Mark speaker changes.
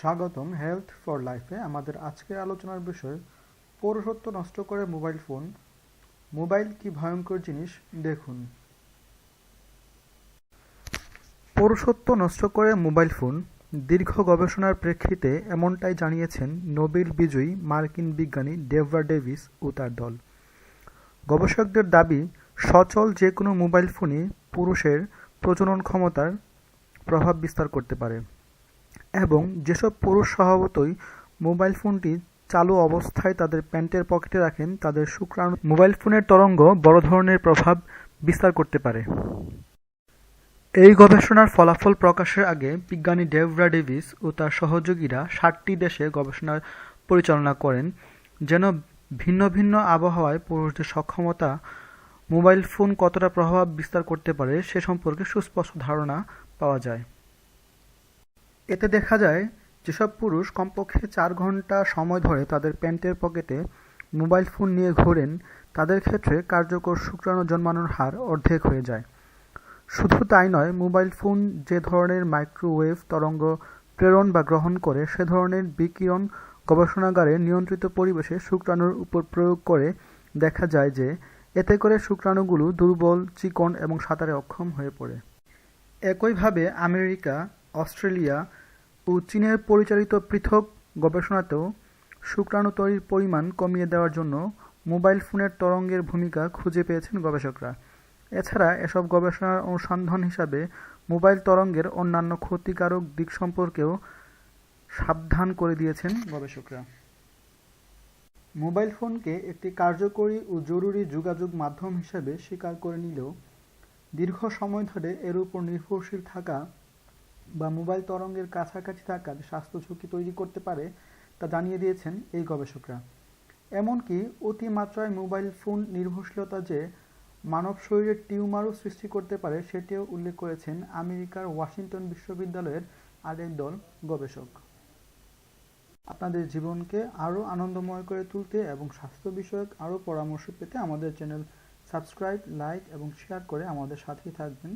Speaker 1: স্বাগতম health for লাইফে আমাদের আজকের আলোচনার বিষয়, পৌরসত্ব নষ্ট করে মোবাইল ফোন। মোবাইল কি ভয়ঙ্কর জিনিস? দেখুন। পৌরসত্ব নষ্ট করে মোবাইল ফোন, দীর্ঘ গবেষণার প্রেক্ষিতে এমনটাই জানিয়েছেন নোবেল বিজয়ী মার্কিন বিজ্ঞানী ডেভরা ডেভিস ও তার দল। গবেষকদের দাবি, সচল যে কোনো মোবাইল ফোনই পুরুষের প্রজনন ক্ষমতার প্রভাব বিস্তার করতে পারে। এবং যেসব পুরুষ স্বভাবতই মোবাইল ফোনটি চালু অবস্থায় তাদের প্যান্টের পকেটে রাখেন, তাদের শুক্রাণু মোবাইল ফোনের তরঙ্গ বড় ধরনের প্রভাব বিস্তার করতে পারে। এই গবেষণার ফলাফল প্রকাশের আগে বিজ্ঞানী ডেভরা ডেভিস ও তার সহযোগীরা ষাটটি দেশে গবেষণা পরিচালনা করেন, যেন ভিন্ন ভিন্ন আবহাওয়ায় পুরুষদের সক্ষমতা মোবাইল ফোন কতটা প্রভাব বিস্তার করতে পারে সে সম্পর্কে সুস্পষ্ট ধারণা পাওয়া যায়। এতে দেখা যায়, যেসব পুরুষ কমপক্ষে চার ঘণ্টা সময় ধরে তাদের প্যান্টের পকেটে মোবাইল ফোন নিয়ে ঘোরেন, তাদের ক্ষেত্রে কার্যকর শুক্রাণু জন্মানোর হার অর্ধেক হয়ে যায়। শুধু তাই নয়, মোবাইল ফোন যে ধরনের মাইক্রোওয়েভ তরঙ্গ প্রেরণ বা গ্রহণ করে, সে ধরনের বিকিরণ গবেষণাগারে নিয়ন্ত্রিত পরিবেশে শুক্রাণুর উপর প্রয়োগ করে দেখা যায় যে, এতে করে শুক্রাণুগুলো দুর্বল, চিকন এবং সাঁতারে অক্ষম হয়ে পড়ে। একইভাবে আমেরিকা, অস্ট্রেলিয়া ও চীনের পরিচালিত পৃথক গবেষণাতেও শুক্রাণু তৈরির পরিমাণ কমিয়ে দেওয়ার জন্য মোবাইল ফোনের তরঙ্গের ভূমিকা খুঁজে পেয়েছেন গবেষকরা। এছাড়া এসব গবেষণার অনুসন্ধান হিসাবে মোবাইল তরঙ্গের অন্যান্য ক্ষতিকারক দিক সম্পর্কেও সাবধান করে দিয়েছেন গবেষকরা। মোবাইল ফোনকে একটি কার্যকরী ও জরুরি যোগাযোগ মাধ্যম হিসেবে স্বীকার করে নিলেও দীর্ঘ সময় ধরে এর উপর নির্ভরশীল থাকা বা মোবাইল তরঙ্গের কাছাকাছি থাকার স্বাস্থ্য ঝুঁকি তৈরি করতে পারে তা জানিয়ে দিয়েছেন এই গবেষকরা। এমনকি অতিমাত্রায় মোবাইল ফোন নির্ভরশীলতা যে মানব শরীরে টিউমারও সৃষ্টি করতে পারে সেটিও উল্লেখ করেছেন আমেরিকার ওয়াশিংটন বিশ্ববিদ্যালয়ের আরেক দল গবেষক। আপনাদের জীবনকে আরও আনন্দময় করে তুলতে এবং স্বাস্থ্য বিষয়ক আরও পরামর্শ পেতে আমাদের চ্যানেল সাবস্ক্রাইব, লাইক এবং শেয়ার করে আমাদের সাথেই থাকবেন।